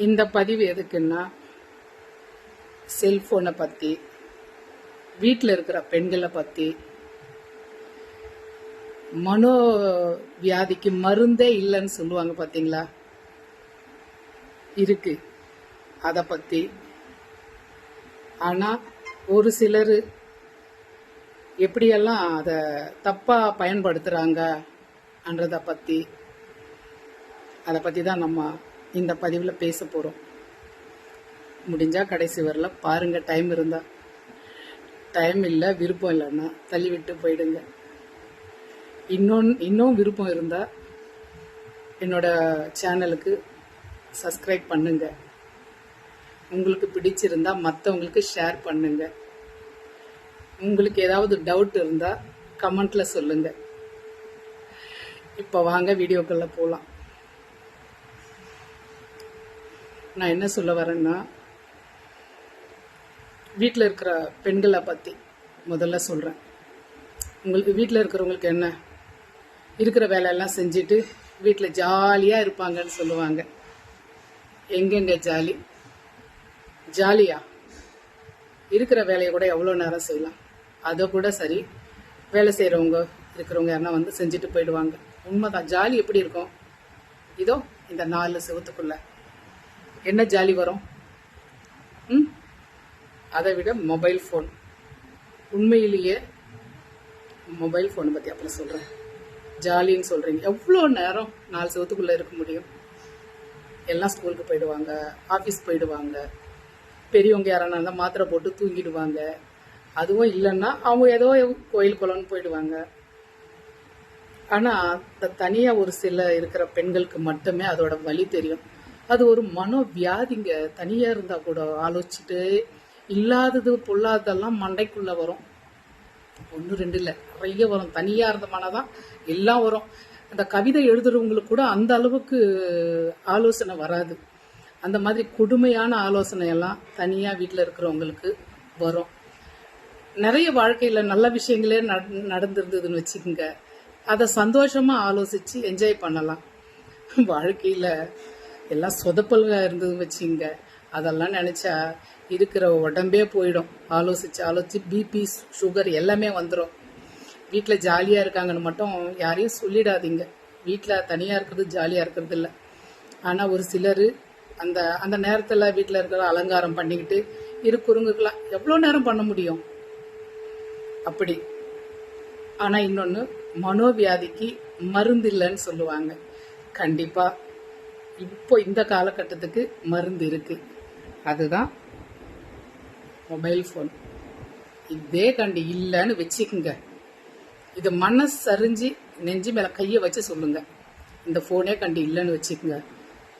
இந்த பதிவு எதுக்குன்னா செல்போனை பற்றி வீட்டில் இருக்கிற பெண்களை பற்றி மனோ வியாதிக்கு மருந்தே இல்லைன்னு சொல்லுவாங்க பார்த்தீங்களா இருக்கு. அதை பற்றி ஆனால் ஒரு சிலர் எப்படியெல்லாம் அதை தப்பாக பயன்படுத்துகிறாங்கன்றதை பற்றி அதை பற்றி தான் நம்ம இந்த பதிவில் பேச போகிறோம் முடிஞ்சால் கடைசி வரல பாருங்கள் டைம் இருந்தால் டைம் இல்லை விருப்பம் இல்லைன்னா தள்ளி விட்டு போயிடுங்க. இன்னொன்று இன்னும் விருப்பம் இருந்தால் என்னோட சேனலுக்கு சப்ஸ்கிரைப் பண்ணுங்க. உங்களுக்கு பிடிச்சிருந்தா மற்றவங்களுக்கு ஷேர் பண்ணுங்க. உங்களுக்கு ஏதாவது டவுட் இருந்தால் கமெண்ட்டில் சொல்லுங்கள் இப்போ வாங்க வீடியோக்களில் போகலாம் நான் என்ன சொல்ல வரேன்னா வீட்டில் இருக்கிற பெண்களை பற்றி முதல்ல சொல்கிறேன் உங்களுக்கு வீட்டில் இருக்கிறவங்களுக்கு என்ன? இருக்கிற வேலையெல்லாம் செஞ்சுட்டு வீட்டில் ஜாலியாக இருப்பாங்கன்னு சொல்லுவாங்க. எங்கெங்க ஜாலி? ஜாலியா? இருக்கிற வேலையை கூட எவ்வளோ நேரம் செய்யலாம்? அதை கூட சரி. வேலை செய்கிறவங்க இருக்கிறவங்க யாருன்னா வந்து செஞ்சுட்டு போயிடுவாங்க. உண்மைதான். ஜாலி எப்படி இருக்கும்? இதோ இந்த நாலு செவத்துக்குள்ளே. என்ன ஜாலி வரும்? ம்? அதை விட மொபைல் ஃபோன் உண்மையிலேயே மொபைல் ஃபோனை பற்றி அப்புறம் சொல்கிறேன் ஜாலின்னு சொல்கிறீங்க எவ்வளோ நேரம் நாலு செவத்துக்குள்ளே இருக்க முடியும்? எல்லாம் ஸ்கூலுக்கு போயிடுவாங்க ஆஃபீஸ் போயிடுவாங்க. பெரியவங்க யாரானா இருந்தால் மாத்திரை போட்டு தூங்கிடுவாங்க. அதுவும் இல்லைன்னா அவங்க ஏதோ கோயில் குளம்னு போயிடுவாங்க. ஆனால் தனியாக ஒரு சில இருக்கிற பெண்களுக்கு மட்டுமே அதோட வழி தெரியும். அது ஒரு மனோ வியாதிங்க தனியாக இருந்தால் கூட ஆலோசிச்சுட்டு இல்லாதது பொல்லாததெல்லாம் மண்டைக்குள்ளே வரும். ஒன்று ரெண்டு இல்லை. நிறைய வரும். தனியாக இருந்த தான் எல்லாம் வரும். அந்த கவிதை எழுதுறவங்களுக்கு கூட அந்த அளவுக்கு ஆலோசனை வராது. அந்த மாதிரி கொடுமையான ஆலோசனை எல்லாம் தனியாக வீட்டில் இருக்கிறவங்களுக்கு வரும். நிறைய வாழ்க்கையில் நல்ல விஷயங்களே நடந்திருந்ததுன்னு வச்சுக்கோங்க. அதை சந்தோஷமாக ஆலோசித்து என்ஜாய் பண்ணலாம். வாழ்க்கையில் எல்லாம் சொதப்பல்க இருந்தது வச்சுங்க. அதெல்லாம் நினச்சா இருக்கிற உடம்பே போயிடும். ஆலோசித்து ஆலோசித்து பிபி சுகர் எல்லாமே வந்துடும் வீட்டில் ஜாலியாக இருக்காங்கன்னு மட்டும் யாரையும் சொல்லிடாதீங்க. வீட்டில் தனியாக இருக்கிறது ஜாலியாக இருக்கிறது இல்லை. ஆனால் ஒரு சிலர் அந்த அந்த நேரத்தில் வீட்டில் இருக்கிற அலங்காரம் பண்ணிக்கிட்டு இருக்கிறவங்களுக்குலாம் எவ்வளோ நேரம் பண்ண முடியும்? அப்படி. ஆனால் இன்னொன்று மனோவியாதிக்கு மருந்து இல்லைன்னு சொல்லுவாங்க. கண்டிப்பாக இப்போ இந்த காலகட்டத்துக்கு மருந்து இருக்கு. அதுதான் மொபைல் ஃபோன் இதே கண்டி இல்லைன்னு வச்சுக்குங்க. இது மனசு சரிஞ்சு நெஞ்சு மேலே கையை வச்சு சொல்லுங்க. இந்த ஃபோனே கண்டு இல்லைன்னு வச்சுக்கோங்க.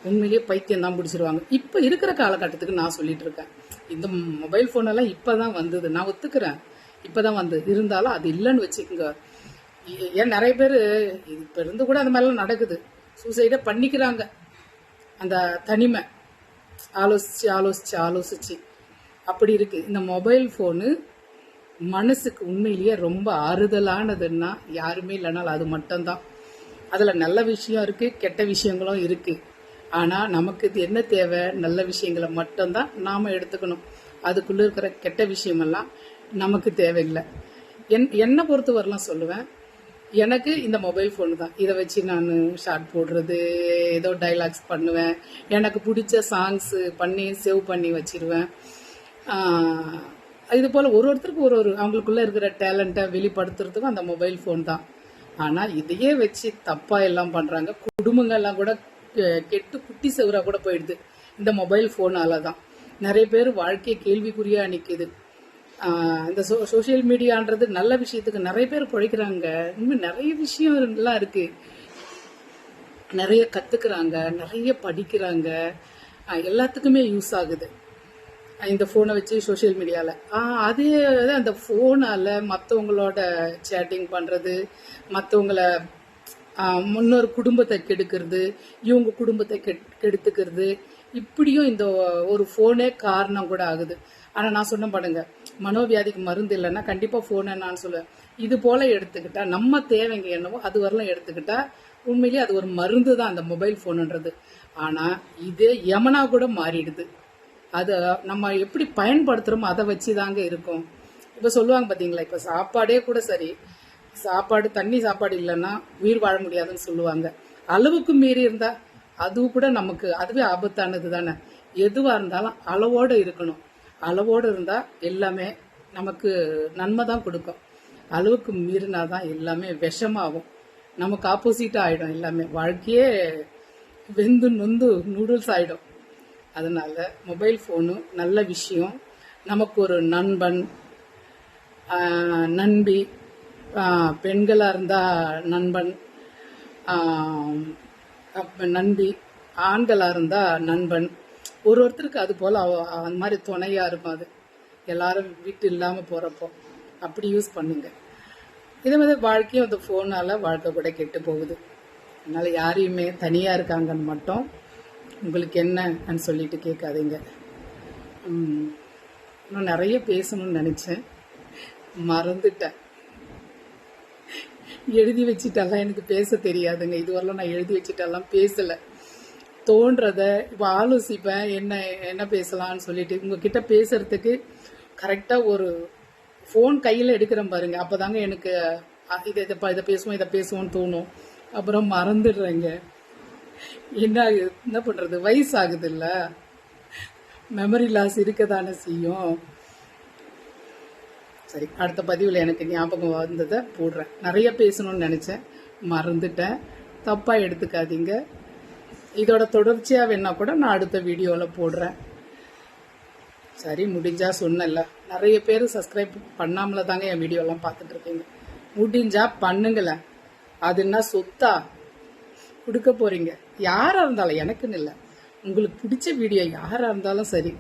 உண்மையிலேயே பைத்தியம் தான் பிடிச்சிருவாங்க. இப்போ இருக்கிற காலகட்டத்துக்கு நான் சொல்லிட்டு இருக்கேன். இந்த மொபைல் ஃபோனெல்லாம் இப்போ தான் வந்தது. நான் ஒத்துக்கிறேன். இப்போ தான் வந்தது இருந்தாலும் அது இல்லைன்னு வச்சுக்கோங்க. ஏன் நிறைய பேர் இப்போ இருந்து கூட அந்த மாதிரிலாம் நடக்குது. சூசைடே பண்ணிக்கிறாங்க. அந்த தனிமை. ஆலோசிச்சு ஆலோசிச்சு ஆலோசிச்சு. அப்படி இருக்கு. இந்த மொபைல் ஃபோனு மனசுக்கு உண்மையிலேயே ரொம்ப ஆறுதலானதுன்னா யாருமே இல்லைனாலும் அது மட்டும்தான். அதில் நல்ல விஷயம் இருக்குது கெட்ட விஷயங்களும் இருக்குது ஆனால் நமக்கு இது என்ன தேவை? நல்ல விஷயங்களை மட்டும்தான் நாம் எடுத்துக்கணும். அதுக்குள்ளே இருக்கிற கெட்ட விஷயமெல்லாம் நமக்கு தேவையில்லை. என் என்னை பொறுத்தவரெலாம் சொல்லுவேன். எனக்கு இந்த மொபைல் ஃபோன் தான். இதை வச்சு நான் ஷார்ட் போடுறது ஏதோ டைலாக்ஸ் பண்ணுவேன். எனக்கு பிடிச்ச சாங்ஸ் பண்ணி சேவ் பண்ணி வச்சிருவேன். இது போல் ஒரு ஒருத்தருக்கும் ஒரு ஒரு அவங்களுக்குள்ள இருக்கிற டேலண்ட்டை வெளிப்படுத்துறதுக்கும் அந்த மொபைல் ஃபோன் தான். ஆனால் இதையே வச்சு தப்பாக எல்லாம் பண்ணுறாங்க குடும்பங்கள்லாம் கூட கெ- கெட்டு குட்டி செவரா கூட போயிடுது. இந்த மொபைல் ஃபோனால தான். நிறைய பேர் வாழ்க்கையை கேள்விக்குறியாக நிற்கிது இந்த சோ சோஷியல் மீடியான்றது நல்ல விஷயத்துக்கு நிறைய பேர் பிழைக்கிறாங்க. இன்னும் நிறைய விஷயம் நல்லா இருக்கு. நிறைய கத்துக்கிறாங்க நிறைய படிக்கிறாங்க. எல்லாத்துக்குமே யூஸ் ஆகுது. இந்த ஃபோனை வச்சு சோஷியல் மீடியாவில் அதே அந்த ஃபோனால் மற்றவங்களோட சேட்டிங் பண்ணுறது மற்றவங்கள முன்னொரு குடும்பத்தை கெடுக்கிறது இவங்க குடும்பத்தை கெட் கெடுத்துக்கிறது இப்படியும் இந்த ஒரு ஃபோனே காரணம் கூட ஆகுது. ஆனால் நான் சொன்ன பாடுங்க மனோவியாதிக்கு மருந்து இல்லைன்னா கண்டிப்பாக ஃபோன் என்னான்னு சொல்லுவேன். இது போல் எடுத்துக்கிட்டால் நம்ம தேவைங்க என்னவோ அது வரலாம் எடுத்துக்கிட்டால் உண்மையிலேயே அது ஒரு மருந்து தான் அந்த மொபைல் ஃபோனுன்றது ஆனால் இதே யமனா கூட மாறிடுது. அதை நம்ம எப்படி பயன்படுத்துகிறோமோ அதை வச்சு தாங்க இருக்கும். இப்போ சொல்லுவாங்க பார்த்தீங்களா இப்போ சாப்பாடே கூட சரி. சாப்பாடு தண்ணி சாப்பாடு இல்லைன்னா உயிர் வாழ முடியாதுன்னு சொல்லுவாங்க. அளவுக்கு மீறி இருந்தால் அது கூட நமக்கு அதுவே ஆபத்தானது தானே எதுவாக இருந்தாலும் அளவோடு இருக்கணும். அளவோடு இருந்தால் எல்லாமே நமக்கு நன்மை தான் கொடுக்கும். அளவுக்கு மீறினா தான் எல்லாமே விஷமாகும். நமக்கு ஆப்போசிட்டாக ஆகிடும் எல்லாமே. வாழ்க்கையே வெந்து நொந்து நூடுல்ஸ் ஆகிடும் அதனால மொபைல் ஃபோனு நல்ல விஷயம். நமக்கு ஒரு நண்பன் நண்பி பெண்களாக இருந்தால் நண்பன் நண்பி ஆண்களாக இருந்தால் நண்பன் ஒரு ஒருத்தருக்கு அது போல் அவ- அந்த மாதிரி துணையாக இருக்கும் அது. எல்லாரும் வீட்டு இல்லாமல் போகிறப்போ அப்படி யூஸ் பண்ணுங்க. இதே மாதிரி வாழ்க்கையும் அந்த ஃபோனால் வாழ்க்கை கூட கெட்டு போகுது. அதனால் யாரையுமே தனியாக இருக்காங்கன்னு மட்டும் உங்களுக்கு என்னன்னு சொல்லிட்டு கேட்காதீங்க. இன்னும் நிறைய பேசணும்னு நினச்சேன். மறந்துட்டேன். எழுதி வச்சுட்டெல்லாம் எனக்கு பேச தெரியாதுங்க. இதுவரையிலும் நான் எழுதி வச்சுட்டெல்லாம் பேசலை. தோன்றத இப்போ ஆலோசிப்பேன் என்ன என்ன பேசலாம்னு சொல்லிட்டு. உங்ககிட்ட பேசுறதுக்கு கரெக்டாக ஒரு ஃபோன் கையில் எடுக்கிறேன் பாருங்க. அப்போதாங்க எனக்கு இதை இதை ப- இதை பேசுவோம் இதை பேசுவோம்னு தோணும். அப்புறம் மறந்துடுறேங்க. என்ன என்ன பண்ணுறது வயசாகுது இல்லை மெமரி லாஸ் இருக்க தானே செய்யும். சரி அடுத்த பதிவில் எனக்கு ஞாபகம் வந்ததை போடுறேன். நிறைய பேசணும்னு நினச்சேன். மறந்துட்டேன். தப்பாக எடுத்துக்காதீங்க. இதோட தொடர்ச்சியாக வேணா கூட நான் அடுத்த வீடியோவில் போடுறேன். சரி முடிஞ்சால் சொன்னல நிறைய பேர் சப்ஸ்கிரைப் பண்ணாமல தாங்க என் வீடியோலாம் பார்த்துட்டு இருக்கீங்க. முடிஞ்சா பண்ணுங்களேன் அது என்ன சொத்தா? கொடுக்க போறீங்க. யாராக இருந்தாலும் எனக்குன்னு இல்லை. உங்களுக்கு பிடிச்ச வீடியோ யாராக இருந்தாலும் சரி.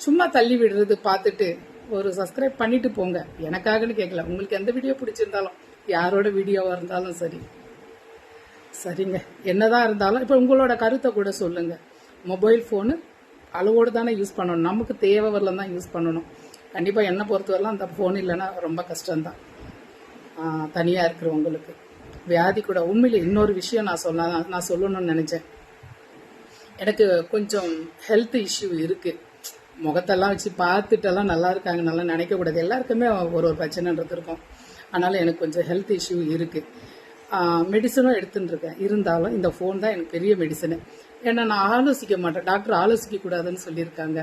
சும்மா தள்ளி விடுறது பார்த்துட்டு ஒரு சப்ஸ்கிரைப் பண்ணிட்டு போங்க. எனக்காகன்னு கேட்கல உங்களுக்கு எந்த வீடியோ பிடிச்சிருந்தாலும் யாரோட வீடியோவாக இருந்தாலும் சரி. சரிங்க. என்னதான் இருந்தாலும் இப்போ உங்களோட கருத்தை கூட சொல்லுங்க. மொபைல் ஃபோனு அளவோடு தானே யூஸ் பண்ணணும். நமக்கு தேவை வரல தான் யூஸ் பண்ணணும். கண்டிப்பாக என்னை பொறுத்தவரைலாம் அந்த ஃபோன் இல்லைன்னா ரொம்ப கஷ்டம்தான். தனியாக இருக்கிறவங்களுக்கு. வியாதி கூட உண்மையில் இன்னொரு விஷயம் நான் சொல்ல நான் சொல்லணும்னு நினச்சேன். எனக்கு கொஞ்சம் ஹெல்த் இஷ்யூ இருக்குது முகத்தெல்லாம் வச்சு பார்த்துட்டெல்லாம் நல்லா இருக்காங்க நல்லா நினைக்கக்கூடாது. எல்லாருக்குமே ஒரு ஒரு பிரச்சனைன்றது இருக்கும். அதனால் எனக்கு கொஞ்சம் ஹெல்த் இஷ்யூ இருக்குது மெடிசனும் எடுத்துட்டுருக்கேன். இருந்தாலும் இந்த ஃபோன் தான் எனக்கு பெரிய மெடிசனு ஏன்னா நான் ஆலோசிக்க மாட்டேன். டாக்டர் ஆலோசிக்க கூடாதுன்னு சொல்லியிருக்காங்க.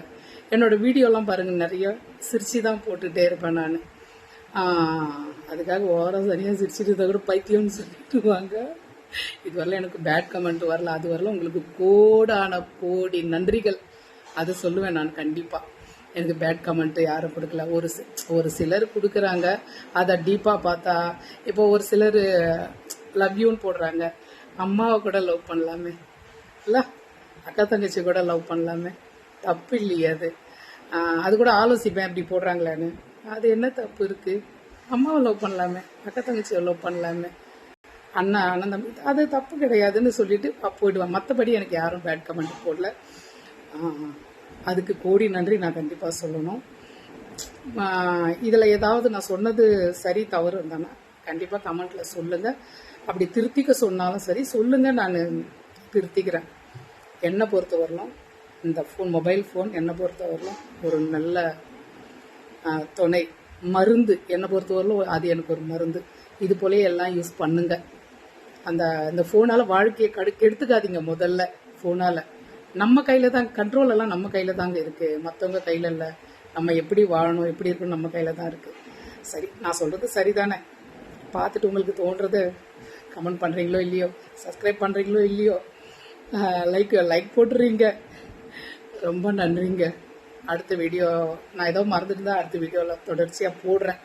என்னோட வீடியோலாம் பாருங்கள் நிறைய சிரிச்சு தான் போட்டுகிட்டே இருப்பேன் நான். அதுக்காக ஓரம் சரியாக சிரிச்சிட்டு இருந்தா கூட பைத்தியம்னு சொல்லிட்டுவாங்க இது வரல எனக்கு பேட் கமெண்ட் வரல. அது வரல. உங்களுக்கு கோடான கோடி நன்றிகள். அது சொல்லுவேன் நான் கண்டிப்பாக எனக்கு பேட் கமெண்ட் யாரும் கொடுக்கல. ஒரு ஒரு சிலர் கொடுக்குறாங்க. அதை டீப்பாக பார்த்தா இப்போ ஒரு சிலர் லவ் யூன்னு போடுறாங்க. அம்மாவை கூட லவ் பண்ணலாமே. இல்லை? அக்கா தங்கச்சி கூட லவ் பண்ணலாமே. தப்பு இல்லையே அது. அது கூட ஆலோசிப்பேன் அப்படி போடுறாங்களான்னு. அது என்ன தப்பு இருக்குது அம்மாவை லவ் பண்ணலாமே. அக்கா தங்கச்சியை லவ் பண்ணலாமே. அண்ணா அண்ணன் தம்பி அது தப்பு கிடையாதுன்னு சொல்லிட்டு போயிடுவேன். மற்றபடி எனக்கு யாரும் பேட் கமெண்ட் போடல. அதுக்கு கோடி நன்றி நான் கண்டிப்பாக சொல்லணும். இதில் ஏதாவது நான் சொன்னது சரி தவறு இருந்தானா கண்டிப்பாக கமெண்ட்டில் சொல்லுங்கள் அப்படி திருத்திக்க சொன்னாலும் சரி சொல்லுங்க நான் திருத்திக்கிறேன். என்னை பொறுத்த வரலாம் இந்த ஃபோன் மொபைல் ஃபோன் என்னை பொறுத்த வரலாம் ஒரு நல்ல துணை. மருந்து என்னை பொறுத்த பொறுத்தவரையிலும் அது எனக்கு ஒரு மருந்து. இது போலே எல்லாம் யூஸ் பண்ணுங்க. அந்த இந்த ஃபோனால வாழ்க்கையை கடு கெடுத்துக்காதீங்க முதல்ல ஃபோனால நம்ம கையில் தான் கண்ட்ரோல் எல்லாம் நம்ம கையில் தாங்க இருக்குது மற்றவங்க கையில் இல்லை. நம்ம எப்படி வாழணும் எப்படி இருக்கணும் நம்ம கையில் தான் இருக்குது சரி நான் சொல்கிறது சரிதானே? பார்த்துட்டு உங்களுக்கு தோன்றது கமெண்ட் பண்ணுறீங்களோ இல்லையோ சப்ஸ்கிரைப் பண்ணுறீங்களோ இல்லையோ லைக் லைக் போட்டுறீங்க. ரொம்ப நன்றிங்க. அடுத்த வீடியோ நான் ஏதோ மறந்துட்டு தான் அடுத்த வீடியோவில் தொடர்ச்சியாக போடுறேன்.